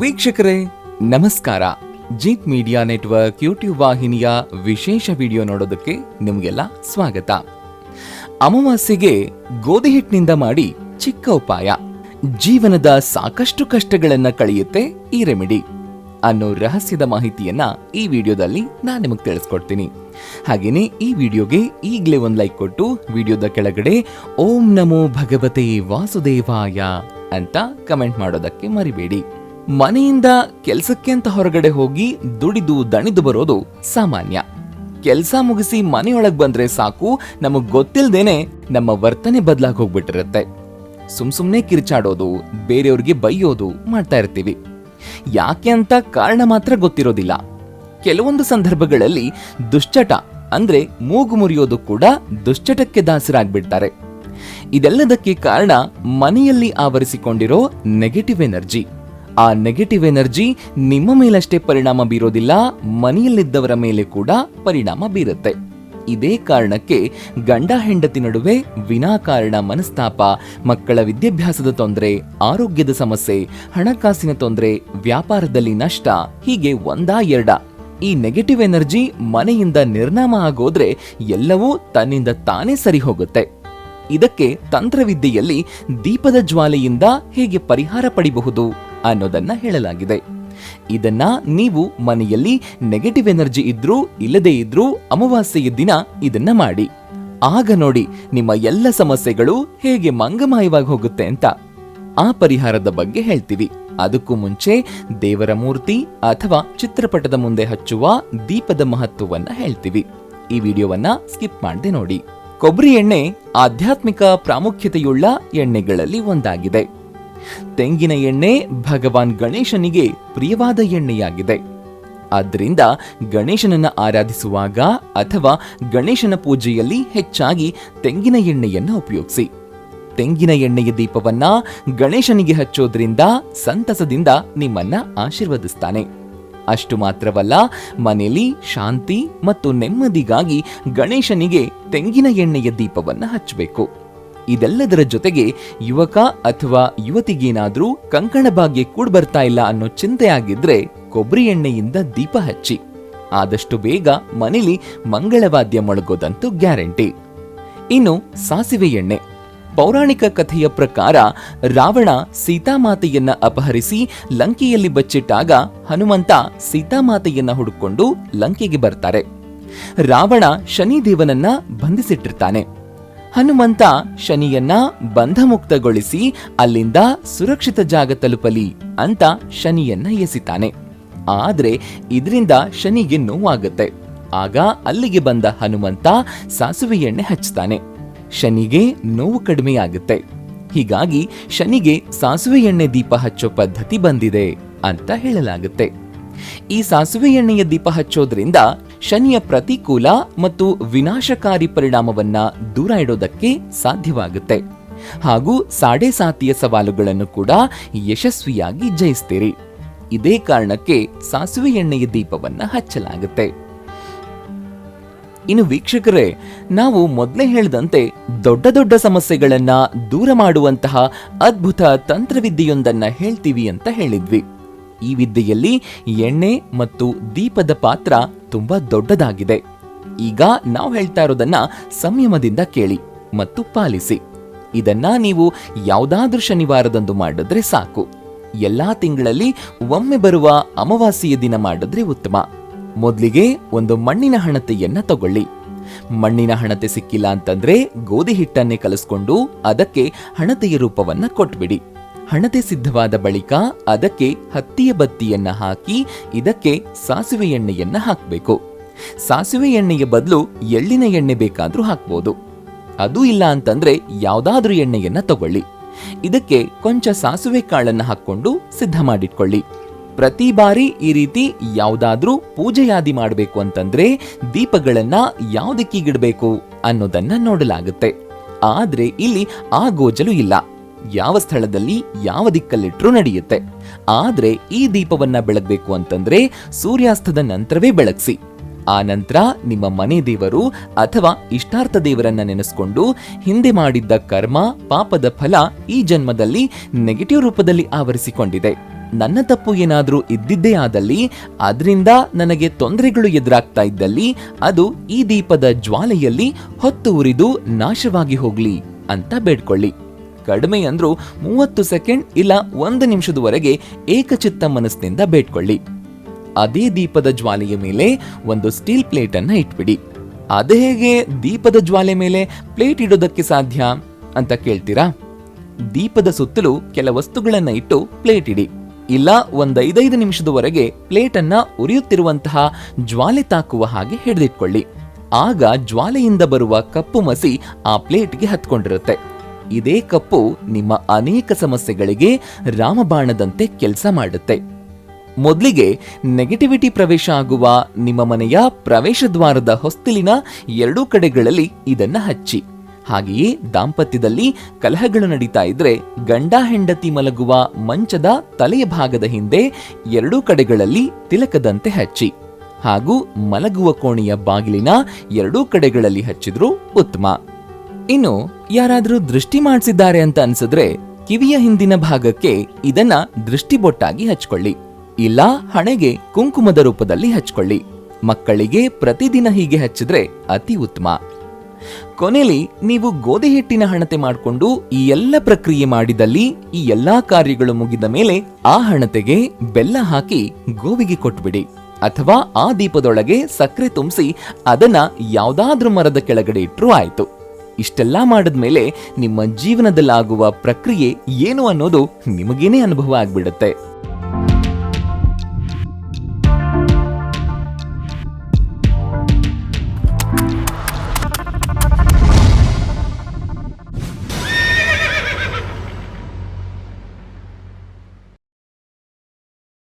ವೀಕ್ಷಕರೇ, ನಮಸ್ಕಾರ. Jeet media network YouTube ವಾಹಿನಿಯ ವಿಶೇಷ ವಿಡಿಯೋ ನೋಡೋದಕ್ಕೆ ನಿಮಗೆಲ್ಲ ಸ್ವಾಗತ. ಅಮಾವಾಸ್ಯೆಗೆ ಗೋಧಿ ಹಿಟ್ಟಿನಿಂದ ಮಾಡಿ ಚಿಕ್ಕ ಉಪಾಯ. ಜೀವನದ ಸಾಕಷ್ಟು ಕಷ್ಟಗಳನ್ನ ಕಳೆಯುತ್ತೆ ಈ ರೆಮಿಡಿ. ಅನ್ನೋ ರಹಸ್ಯದ ಮಾಹಿತಿಯನ್ನ ಈ ವಿಡಿಯೋದಲ್ಲಿ ನಾನು ನಿಮಗೆ ತಿಳಿಸ್ಕೊಡ್ತೀನಿ. ಹಾಗೇನೆ ಈ ವಿಡಿಯೋಗೆ ಈಗಲೇ ಒಂದು ಲೈಕ್ ಕೊಟ್ಟು ವಿಡಿಯೋದ ಕೆಳಗಡೆ ಓಂ ನಮೋ ಭಗವತೆ ವಾಸುದೇವಾಯ ಅಂತ ಕಮೆಂಟ್ ಮಾಡೋದಕ್ಕೆ ಮರಿಬೇಡಿ. ಮನೆಯಿಂದ ಕೆಲಸಕ್ಕೆ ಅಂತ ಹೊರಗಡೆ ಹೋಗಿ ದುಡಿದು ದಣಿದು ಬರೋದು ಸಾಮಾನ್ಯ. ಕೆಲಸ ಮುಗಿಸಿ ಮನೆಯೊಳಗ್ ಬಂದ್ರೆ ಸಾಕು, ನಮಗ್ ಗೊತ್ತಿಲ್ದೇನೆ ನಮ್ಮ ವರ್ತನೆ ಬದಲಾಗಿ ಹೋಗ್ಬಿಟ್ಟಿರುತ್ತೆ. ಸುಮ್ ಸುಮ್ನೆ ಕಿರ್ಚಾಡೋದು, ಬೇರೆಯವ್ರಿಗೆ ಬೈಯೋದು ಮಾಡ್ತಾ ಇರ್ತೀವಿ. ಯಾಕೆ ಅಂತ ಕಾರಣ ಮಾತ್ರ ಗೊತ್ತಿರೋದಿಲ್ಲ. ಕೆಲವೊಂದು ಸಂದರ್ಭಗಳಲ್ಲಿ ದುಶ್ಚಟ ಅಂದ್ರೆ ಮೂಗು ಮುರಿಯೋದು ಕೂಡ ದುಶ್ಚಟಕ್ಕೆ ದಾಸರಾಗ್ಬಿಡ್ತಾರೆ. ಇದೆಲ್ಲದಕ್ಕೆ ಕಾರಣ ಮನೆಯಲ್ಲಿ ಆವರಿಸಿಕೊಂಡಿರೋ ನೆಗೆಟಿವ್ ಎನರ್ಜಿ ಆ ನೆಗೆಟಿವ್ ಎನರ್ಜಿ ನಿಮ್ಮ ಮೇಲಷ್ಟೇ ಪರಿಣಾಮ ಬೀರೋದಿಲ್ಲ, ಮನೆಯಲ್ಲಿದ್ದವರ ಮೇಲೆ ಕೂಡ ಪರಿಣಾಮ ಬೀರುತ್ತೆ. ಇದೇ ಕಾರಣಕ್ಕೆ ಗಂಡ ಹೆಂಡತಿ ನಡುವೆ ವಿನಾಕಾರಣ ಮನಸ್ತಾಪ, ಮಕ್ಕಳ ವಿದ್ಯಾಭ್ಯಾಸದ ತೊಂದರೆ, ಆರೋಗ್ಯದ ಸಮಸ್ಯೆ, ಹಣಕಾಸಿನ ತೊಂದರೆ, ವ್ಯಾಪಾರದಲ್ಲಿ ನಷ್ಟ, ಹೀಗೆ ಒಂದಾ ಎರಡ. ಈ ನೆಗೆಟಿವ್ ಎನರ್ಜಿ ಮನೆಯಿಂದ ನಿರ್ನಾಮ ಆಗೋದ್ರೆ ಎಲ್ಲವೂ ತನ್ನಿಂದ ತಾನೇ ಸರಿ ಹೋಗುತ್ತೆ. ಇದಕ್ಕೆ ತಂತ್ರವಿದ್ಯೆಯಲ್ಲಿ ದೀಪದ ಜ್ವಾಲೆಯಿಂದ ಹೇಗೆ ಪರಿಹಾರ ಪಡಿಬಹುದು? ಅನ್ನೋದನ್ನ ಹೇಳಲಾಗಿದೆ. ಇದನ್ನ ನೀವು ಮನೆಯಲ್ಲಿ ನೆಗೆಟಿವ್ ಎನರ್ಜಿ ಇದ್ರೂ, ಇಲ್ಲದೇ ಇದ್ರೂ, ಅಮಾವಾಸ್ಯೆಯ ದಿನ ಇದನ್ನ ಮಾಡಿ. ಆಗ ನೋಡಿ ನಿಮ್ಮ ಎಲ್ಲ ಸಮಸ್ಯೆಗಳು ಹೇಗೆ ಮಂಗಮಾಯವಾಗಿ ಹೋಗುತ್ತೆ ಅಂತ. ಆ ಪರಿಹಾರದ ಬಗ್ಗೆ ಹೇಳ್ತೀವಿ. ಅದಕ್ಕೂ ಮುಂಚೆ ದೇವರ ಮೂರ್ತಿ ಅಥವಾ ಚಿತ್ರಪಟದ ಮುಂದೆ ಹಚ್ಚುವ ದೀಪದ ಮಹತ್ವವನ್ನ ಹೇಳ್ತೀವಿ. ಈ ವಿಡಿಯೋವನ್ನ ಸ್ಕಿಪ್ ಮಾಡದೆ ನೋಡಿ. ಕೊಬ್ಬರಿ ಎಣ್ಣೆ ಆಧ್ಯಾತ್ಮಿಕ ಪ್ರಾಮುಖ್ಯತೆಯುಳ್ಳ ಎಣ್ಣೆಗಳಲ್ಲಿ ಒಂದಾಗಿದೆ. ತೆಂಗಿನ ಎಣ್ಣೆ ಭಗವಾನ್ ಗಣೇಶನಿಗೆ ಪ್ರಿಯವಾದ ಎಣ್ಣೆಯಾಗಿದೆ. ಆದ್ದರಿಂದ ಗಣೇಶನನ್ನ ಆರಾಧಿಸುವಾಗ ಅಥವಾ ಗಣೇಶನ ಪೂಜೆಯಲ್ಲಿ ಹೆಚ್ಚಾಗಿ ತೆಂಗಿನ ಎಣ್ಣೆಯನ್ನು ಉಪಯೋಗಿಸಿ. ತೆಂಗಿನ ಎಣ್ಣೆಯ ದೀಪವನ್ನ ಗಣೇಶನಿಗೆ ಹಚ್ಚೋದ್ರಿಂದ ಸಂತಸದಿಂದ ನಿಮ್ಮನ್ನ ಆಶೀರ್ವದಿಸ್ತಾನೆ. ಅಷ್ಟು ಮಾತ್ರವಲ್ಲ, ಮನೆಯಲ್ಲಿ ಶಾಂತಿ ಮತ್ತು ನೆಮ್ಮದಿಗಾಗಿ ಗಣೇಶನಿಗೆ ತೆಂಗಿನ ಎಣ್ಣೆಯ ದೀಪವನ್ನು ಹಚ್ಚಬೇಕು. ಇದೆಲ್ಲದರ ಜೊತೆಗೆ ಯುವಕ ಅಥವಾ ಯುವತಿಗೇನಾದ್ರೂ ಕಂಕಣ ಭಾಗ್ಯ ಕೂಡ ಬರ್ತಾ ಇಲ್ಲ ಅನ್ನೋ ಚಿಂತೆ ಆಗಿದ್ರೆ ಕೊಬ್ಬರಿ ಎಣ್ಣೆಯಿಂದ ದೀಪ ಹಚ್ಚಿ. ಆದಷ್ಟು ಬೇಗ ಮನೇಲಿ ಮಂಗಳವಾದ್ಯ ಮೊಳಗೋದಂತೂ ಗ್ಯಾರಂಟಿ. ಇನ್ನು ಸಾಸಿವೆ ಎಣ್ಣೆ. ಪೌರಾಣಿಕ ಕಥೆಯ ಪ್ರಕಾರ ರಾವಣ ಸೀತಾಮಾತೆಯನ್ನ ಅಪಹರಿಸಿ ಲಂಕೆಯಲ್ಲಿ ಬಚ್ಚಿಟ್ಟಾಗ ಹನುಮಂತ ಸೀತಾಮಾತೆಯನ್ನ ಹುಡುಕೊಂಡು ಲಂಕೆಗೆ ಬರ್ತಾರೆ. ರಾವಣ ಶನಿದೇವನನ್ನ ಬಂಧಿಸಿಟ್ಟಿರ್ತಾನೆ. ಹನುಮಂತ ಶನಿಯನ್ನ ಬಂಧಮುಕ್ತಗೊಳಿಸಿ ಅಲ್ಲಿಂದ ಸುರಕ್ಷಿತ ಜಾಗ ತಲುಪಲಿ ಅಂತ ಶನಿಯನ್ನ ಎಸಿತಾನೆ. ಆದ್ರೆ ಇದರಿಂದ ಶನಿಗೆ ನೋವಾಗುತ್ತೆ. ಆಗ ಅಲ್ಲಿಗೆ ಬಂದ ಹನುಮಂತ ಸಾಸುವೆ ಎಣ್ಣೆ ಹಚ್ತಾನೆ. ಶನಿಗೆ ನೋವು ಕಡಿಮೆಯಾಗುತ್ತೆ ಹೀಗಾಗಿ ಶನಿಗೆ ಸಾಸುವೆ ಎಣ್ಣೆ ದೀಪ ಹಚ್ಚೋ ಪದ್ಧತಿ ಬಂದಿದೆ ಅಂತ ಹೇಳಲಾಗುತ್ತೆ. ಈ ಸಾಸುವೆ ಎಣ್ಣೆಯ ದೀಪ ಹಚ್ಚೋದ್ರಿಂದ ಶನಿಯ ಪ್ರತಿಕೂಲ ಮತ್ತು ವಿನಾಶಕಾರಿ ಪರಿಣಾಮವನ್ನ ದೂರ ಇಡೋದಕ್ಕೆ ಸಾಧ್ಯವಾಗುತ್ತೆ. ಹಾಗೂ ಸಾಡೆ ಸಾತಿಯ ಸವಾಲುಗಳನ್ನು ಕೂಡ ಯಶಸ್ವಿಯಾಗಿ ಜಯಿಸ್ತೀರಿ. ಇದೇ ಕಾರಣಕ್ಕೆ ಸಾಸಿವೆ ಎಣ್ಣೆಯ ದೀಪವನ್ನ ಹಚ್ಚಲಾಗುತ್ತೆ. ಇನ್ನು ವೀಕ್ಷಕರೇ, ನಾವು ಮೊದಲೇ ಹೇಳಿದಂತೆ ದೊಡ್ಡ ದೊಡ್ಡ ಸಮಸ್ಯೆಗಳನ್ನ ದೂರ ಮಾಡುವಂತಹ ಅದ್ಭುತ ತಂತ್ರವಿದ್ಯೆಯೊಂದನ್ನ ಹೇಳ್ತೀವಿ ಅಂತ ಹೇಳಿದ್ವಿ. ಈ ವಿದ್ಯೆಯಲ್ಲಿ ಎಣ್ಣೆ ಮತ್ತು ದೀಪದ ಪಾತ್ರ ತುಂಬಾ ದೊಡ್ಡದಾಗಿದೆ. ಈಗ ನಾವು ಹೇಳ್ತಾ ಇರೋದನ್ನ ಸಂಯಮದಿಂದ ಕೇಳಿ ಮತ್ತು ಪಾಲಿಸಿ. ಇದನ್ನ ನೀವು ಯಾವುದಾದ್ರೂ ಶನಿವಾರದಂದು ಮಾಡಿದ್ರೆ ಸಾಕು. ಎಲ್ಲಾ ತಿಂಗಳಲ್ಲಿ ಒಮ್ಮೆ ಬರುವ ಅಮಾವಾಸ್ಯೆಯ ದಿನ ಮಾಡಿದ್ರೆ ಉತ್ತಮ. ಮೊದಲಿಗೆ ಒಂದು ಮಣ್ಣಿನ ಹಣತೆಯನ್ನ ತಗೊಳ್ಳಿ. ಮಣ್ಣಿನ ಹಣತೆ ಸಿಕ್ಕಿಲ್ಲ ಅಂತಂದ್ರೆ ಗೋಧಿ ಹಿಟ್ಟನ್ನೇ ಕಲಸ್ಕೊಂಡು ಅದಕ್ಕೆ ಹಣತೆಯ ರೂಪವನ್ನ ಕೊಟ್ಬಿಡಿ. ಹಣತೆ ಸಿದ್ಧವಾದ ಬಳಿಕ ಅದಕ್ಕೆ ಹತ್ತಿಯ ಬತ್ತಿಯನ್ನ ಹಾಕಿ ಇದಕ್ಕೆ ಸಾಸಿವೆ ಎಣ್ಣೆಯನ್ನ ಹಾಕಬೇಕು. ಸಾಸಿವೆ ಎಣ್ಣೆಯ ಬದಲು ಎಳ್ಳಿನ ಎಣ್ಣೆ ಬೇಕಾದರೂ ಹಾಕ್ಬೋದು. ಅದು ಇಲ್ಲ ಅಂತಂದ್ರೆ ಯಾವುದಾದ್ರೂ ಎಣ್ಣೆಯನ್ನ ತಗೊಳ್ಳಿ. ಇದಕ್ಕೆ ಕೊಂಚ ಸಾಸುವೆ ಕಾಳನ್ನ ಹಾಕ್ಕೊಂಡು ಸಿದ್ಧ ಮಾಡಿಟ್ಕೊಳ್ಳಿ. ಪ್ರತಿ ಬಾರಿ ಈ ರೀತಿ ಯಾವುದಾದ್ರೂ ಪೂಜೆಯಾದಿ ಮಾಡಬೇಕು ಅಂತಂದ್ರೆ ದೀಪಗಳನ್ನ ಯಾವುದಕ್ಕೀಗಿಡಬೇಕು ಅನ್ನೋದನ್ನು ನೋಡಲಾಗುತ್ತೆ. ಆದ್ರೆ ಇಲ್ಲಿ ಆ ಗೋಜಲು ಇಲ್ಲ. ಯಾವ ಸ್ಥಳದಲ್ಲಿ ಯಾವ ದಿಕ್ಕಲ್ಲಿಟ್ಟರೂ ನಡೆಯುತ್ತೆ. ಆದರೆ ಈ ದೀಪವನ್ನ ಬೆಳಗಬೇಕು ಅಂತಂದ್ರೆ ಸೂರ್ಯಾಸ್ತದ ನಂತರವೇ ಬೆಳಗ್ಸಿ. ಆ ನಂತರ ನಿಮ್ಮ ಮನೆ ದೇವರು ಅಥವಾ ಇಷ್ಟಾರ್ಥ ದೇವರನ್ನ ನೆನೆಸ್ಕೊಂಡು ಹಿಂದೆ ಮಾಡಿದ್ದ ಕರ್ಮ, ಪಾಪದ ಫಲ ಈ ಜನ್ಮದಲ್ಲಿ ನೆಗೆಟಿವ್ ರೂಪದಲ್ಲಿ ಆವರಿಸಿಕೊಂಡಿದೆ. ನನ್ನ ತಪ್ಪು ಏನಾದರೂ ಇದ್ದಿದ್ದೇ ಆದಲ್ಲಿ ಅದರಿಂದ ನನಗೆ ತೊಂದರೆಗಳು ಎದುರಾಗ್ತಾ ಇದ್ದಲ್ಲಿ ಅದು ಈ ದೀಪದ ಜ್ವಾಲೆಯಲ್ಲಿ ಹೊತ್ತು ಉರಿದು ನಾಶವಾಗಿ ಹೋಗ್ಲಿ ಅಂತ ಬೇಡ್ಕೊಳ್ಳಿ. ಕಡಿಮೆ ಅಂದ್ರೂ ಮೂವತ್ತು ಸೆಕೆಂಡ್ ಇಲ್ಲ ಒಂದು ನಿಮಿಷದವರೆಗೆ ಏಕಚಿತ್ತ ಮನಸ್ಸಿನಿಂದ ಬೇಟ್ಕೊಳ್ಳಿ ಅದೇ ದೀಪದ ಜ್ವಾಲೆಯ ಮೇಲೆ ಒಂದು ಸ್ಟೀಲ್ ಪ್ಲೇಟ್ ಅನ್ನ ಇಟ್ಬಿಡಿ. ಅದು ಹೇಗೆ ದೀಪದ ಜ್ವಾಲೆ ಮೇಲೆ ಪ್ಲೇಟ್ ಇಡೋದಕ್ಕೆ ಸಾಧ್ಯ ಅಂತ ಕೇಳ್ತೀರಾ? ದೀಪದ ಸುತ್ತಲೂ ಕೆಲ ವಸ್ತುಗಳನ್ನ ಇಟ್ಟು ಪ್ಲೇಟ್ ಇಡಿ. ಇಲ್ಲ ಒಂದೈದೈದು ನಿಮಿಷದವರೆಗೆ ಪ್ಲೇಟ್ ಅನ್ನ ಉರಿಯುತ್ತಿರುವಂತಹ ಜ್ವಾಲೆ ತಾಕುವ ಹಾಗೆ ಹಿಡಿದಿಟ್ಕೊಳ್ಳಿ. ಆಗ ಜ್ವಾಲೆಯಿಂದ ಬರುವ ಕಪ್ಪು ಮಸಿ ಆ ಪ್ಲೇಟ್ಗೆ ಹತ್ಕೊಂಡಿರುತ್ತೆ. ಇದೇ ಕಪ್ಪು ನಿಮ್ಮ ಅನೇಕ ಸಮಸ್ಯೆಗಳಿಗೆ ರಾಮಬಾಣದಂತೆ ಕೆಲಸ ಮಾಡುತ್ತೆ. ಮೊದಲಿಗೆ ನೆಗೆಟಿವಿಟಿ ಪ್ರವೇಶ ಆಗುವ ನಿಮ್ಮ ಮನೆಯ ಪ್ರವೇಶ ದ್ವಾರದ ಹೊಸ್ತಿಲಿನ ಎರಡೂ ಕಡೆಗಳಲ್ಲಿ ಇದನ್ನ ಹಚ್ಚಿ. ಹಾಗೆಯೇ ದಾಂಪತ್ಯದಲ್ಲಿ ಕಲಹಗಳು ನಡೀತಾ ಇದ್ರೆ ಗಂಡ ಹೆಂಡತಿ ಮಲಗುವ ಮಂಚದ ತಲೆಯ ಭಾಗದ ಹಿಂದೆ ಎರಡೂ ಕಡೆಗಳಲ್ಲಿ ತಿಲಕದಂತೆ ಹಚ್ಚಿ. ಹಾಗೂ ಮಲಗುವ ಕೋಣೆಯ ಬಾಗಿಲಿನ ಎರಡೂ ಕಡೆಗಳಲ್ಲಿ ಹಚ್ಚಿದ್ರೂ ಉತ್ತಮ. ಇನ್ನು ಯಾರಾದರೂ ದೃಷ್ಟಿ ಮಾಡಿಸಿದ್ದಾರೆ ಅಂತ ಅನ್ಸಿದ್ರೆ ಕಿವಿಯ ಹಿಂದಿನ ಭಾಗಕ್ಕೆ ಇದನ್ನ ದೃಷ್ಟಿಬೊಟ್ಟಾಗಿ ಹಚ್ಕೊಳ್ಳಿ. ಇಲ್ಲ ಹಣೆಗೆ ಕುಂಕುಮದ ರೂಪದಲ್ಲಿ ಹಚ್ಕೊಳ್ಳಿ. ಮಕ್ಕಳಿಗೆ ಪ್ರತಿದಿನ ಹೀಗೆ ಹಚ್ಚಿದ್ರೆ ಅತಿ ಉತ್ತಮ. ಕೊನೆಯಲ್ಲಿ ನೀವು ಗೋಧಿ ಹಿಟ್ಟಿನ ಹಣತೆ ಮಾಡಿಕೊಂಡು ಈ ಎಲ್ಲ ಪ್ರಕ್ರಿಯೆ ಮಾಡಿದಲ್ಲಿ ಈ ಎಲ್ಲಾ ಕಾರ್ಯಗಳು ಮುಗಿದ ಮೇಲೆ ಆ ಹಣತೆಗೆ ಬೆಲ್ಲ ಹಾಕಿ ಗೋವಿಗೆ ಕೊಟ್ಬಿಡಿ. ಅಥವಾ ಆ ದೀಪದೊಳಗೆ ಸಕ್ಕರೆ ತುಂಬಿಸಿ ಅದನ್ನ ಯಾವ್ದಾದ್ರೂ ಮರದ ಕೆಳಗಡೆ ಇಟ್ಟರೂ ಆಯ್ತು. ಇಷ್ಟೆಲ್ಲ ಮಾಡಿದ್ಮೇಲೆ ನಿಮ್ಮ ಜೀವನದಲ್ಲಾಗುವ ಪ್ರಕ್ರಿಯೆ ಏನು ಅನ್ನೋದು ನಿಮಗೇನೆ ಅನುಭವ ಆಗ್ಬಿಡುತ್ತೆ.